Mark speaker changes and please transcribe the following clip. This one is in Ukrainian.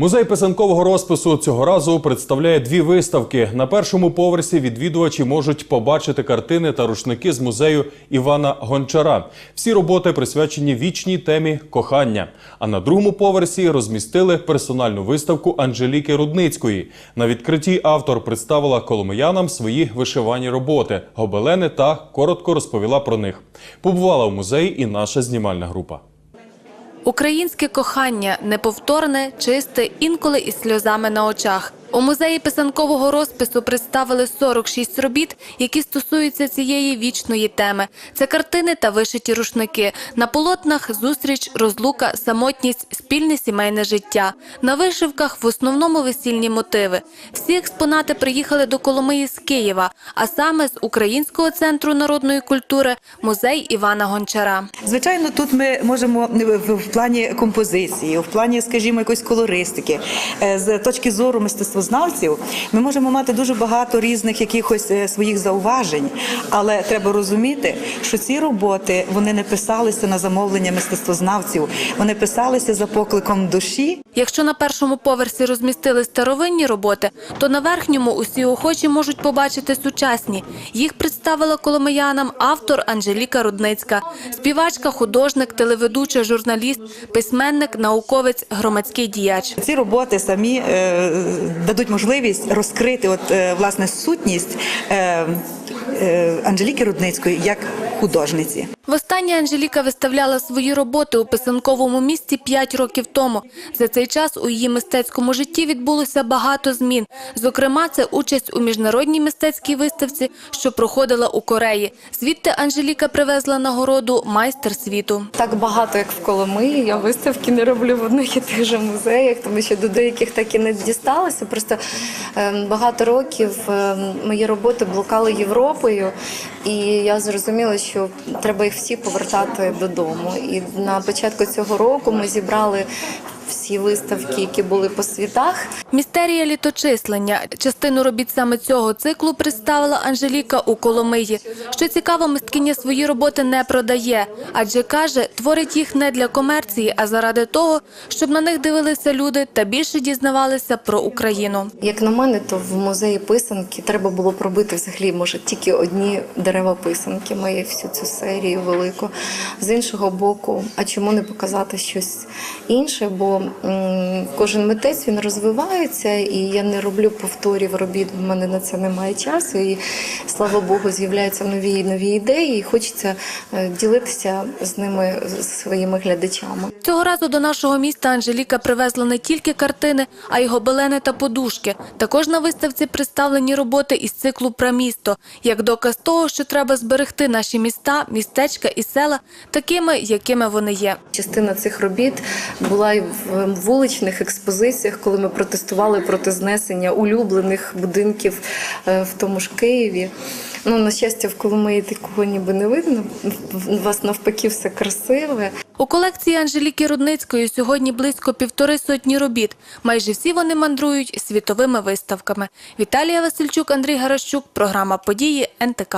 Speaker 1: Музей писанкового розпису цього разу представляє дві виставки. На першому поверсі відвідувачі можуть побачити картини та рушники з музею Івана Гончара. Всі роботи присвячені вічній темі кохання. А на другому поверсі розмістили персональну виставку Анжеліки Рудницької. На відкритті автор представила коломиянам свої вишивані роботи, гобелени та коротко розповіла про них. Побувала в музеї і наша знімальна група.
Speaker 2: Українське кохання неповторне, чисте, інколи із сльозами на очах. У музеї писанкового розпису представили 46 робіт, які стосуються цієї вічної теми. Це картини та вишиті рушники. На полотнах зустріч, розлука, самотність, спільне сімейне життя. На вишивках в основному весільні мотиви. Всі експонати приїхали до Коломиї з Києва, а саме з Українського центру народної культури музей Івана Гончара.
Speaker 3: Звичайно, тут ми можемо в, в плані композиції, в плані, скажімо, якоїсь колористики, е, з точки зору мистецтвознавців, ми можемо мати дуже багато різних якихось е, своїх зауважень, але треба розуміти, що ці роботи вони не писалися на замовлення мистецтвознавців, вони писалися за покликом душі.
Speaker 2: Якщо на першому поверсі розмістили старовинні роботи, то на верхньому усі охочі можуть побачити сучасні. Їх представила коломиянам автор Анжеліка Рудницька, співачка, художник, телеведуча, журналіст, письменник, науковець, громадський діяч.
Speaker 3: Ці роботи самі е, дадуть можливість розкрити от е, власне сутність е, Анжеліки Рудницької як художниці.
Speaker 2: Востаннє Анжеліка виставляла свої роботи у писанковому місті 5 років тому. За цей час у її мистецькому житті відбулося багато змін. Зокрема, це участь у міжнародній мистецькій виставці, що проходила у Кореї. Звідти Анжеліка привезла нагороду майстер світу.
Speaker 4: Так багато, як в Коломиї. Я виставки не роблю в одних і тих же музеях, тому що до деяких так і не дісталося. Просто ем, багато років ем, мої роботи блукали Європою, і я зрозуміла, що треба їх всі повертати додому. І на початку цього року ми зібрали всі виставки, які були по світах.
Speaker 2: Містерія літочислення. Частину робіт саме цього циклу представила Анжеліка у Коломиї. Що цікаво, мисткиня свої роботи не продає, адже каже, творить їх не для комерції, а заради того, щоб на них дивилися люди та більше дізнавалися про Україну.
Speaker 4: Як на мене, то в музеї писанки треба було пробити взагалі, може, тільки одні дерева писанки, мої всю цю серію велику. З іншого боку, а чому не показати щось інше? Бо кожен митець він розвивається, і я не роблю повторів робіт, в мене на це немає часу. І слава Богу, з'являються нові і нові ідеї, і хочеться е, ділитися з ними з своїми глядачами.
Speaker 2: Цього разу до нашого міста Анжеліка привезла не тільки картини, а й гобелени та подушки. Також на виставці представлені роботи із циклу про місто, як доказ того, що треба зберегти наші міста, містечка і села такими, якими вони є.
Speaker 4: Частина цих робіт була в вуличних експозиціях, коли ми протестували проти знесення улюблених будинків е, в тому ж Києві. Ну, на щастя, в Коломиї такого ніби не видно. У вас навпаки все красиве.
Speaker 2: У колекції Анжеліки Рудницької сьогодні близько півтори сотні робіт. Майже всі вони мандрують світовими виставками. Віталія Васильчук, Андрій Гаращук. Програма події НТК.